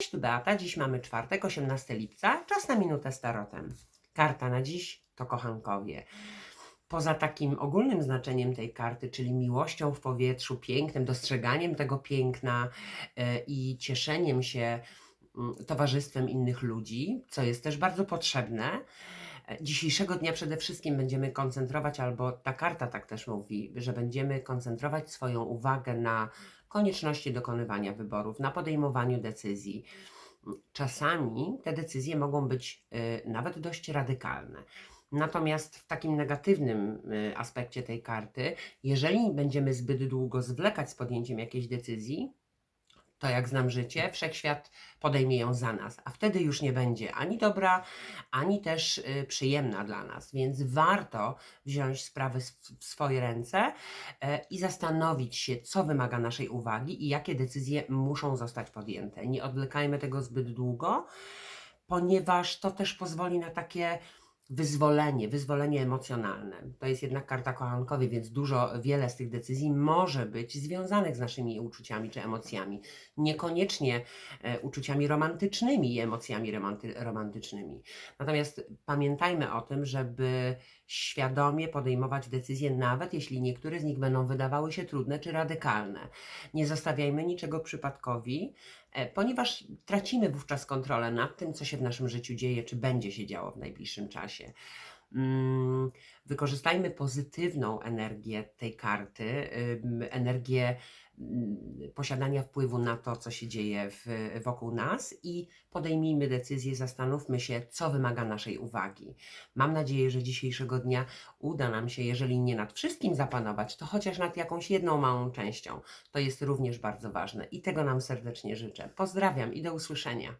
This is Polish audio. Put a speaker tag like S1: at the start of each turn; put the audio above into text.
S1: Cześć, tu Beata. Dziś mamy czwartek, 18 lipca. Czas na minutę z tarotem. Karta na dziś to kochankowie. Poza takim ogólnym znaczeniem tej karty, czyli miłością w powietrzu, pięknem, dostrzeganiem tego piękna e, i cieszeniem się mm, towarzystwem innych ludzi, co jest też bardzo potrzebne. Dzisiejszego dnia przede wszystkim będziemy koncentrować, albo ta karta tak też mówi, że będziemy koncentrować swoją uwagę na konieczności dokonywania wyborów, na podejmowaniu decyzji. Czasami te decyzje mogą być y, nawet dość radykalne. Natomiast w takim negatywnym y, aspekcie tej karty, jeżeli będziemy zbyt długo zwlekać z podjęciem jakiejś decyzji, to jak znam życie, wszechświat podejmie ją za nas, a wtedy już nie będzie ani dobra, ani też y, przyjemna dla nas. Więc warto wziąć sprawy w swoje ręce e, i zastanowić się, co wymaga naszej uwagi i jakie decyzje muszą zostać podjęte. Nie odwlekajmy tego zbyt długo, ponieważ to też pozwoli na takie wyzwolenie, wyzwolenie emocjonalne. To jest jednak karta kochankowie, więc dużo, wiele z tych decyzji może być związanych z naszymi uczuciami czy emocjami. Niekoniecznie e, uczuciami romantycznymi i emocjami romanty, romantycznymi. Natomiast pamiętajmy o tym, żeby świadomie podejmować decyzje, nawet jeśli niektóre z nich będą wydawały się trudne czy radykalne. Nie zostawiajmy niczego przypadkowi, e, ponieważ tracimy wówczas kontrolę nad tym, co się w naszym życiu dzieje, czy będzie się działo w najbliższym czasie. Mm, Wykorzystajmy pozytywną energię tej karty, energię mm, posiadania wpływu na to, co się dzieje w, wokół nas i podejmijmy decyzję, zastanówmy się, co wymaga naszej uwagi. Mam nadzieję, że dzisiejszego dnia uda nam się, jeżeli nie nad wszystkim zapanować, to chociaż nad jakąś jedną małą częścią. To jest również bardzo ważne i tego nam serdecznie życzę. Pozdrawiam i do usłyszenia.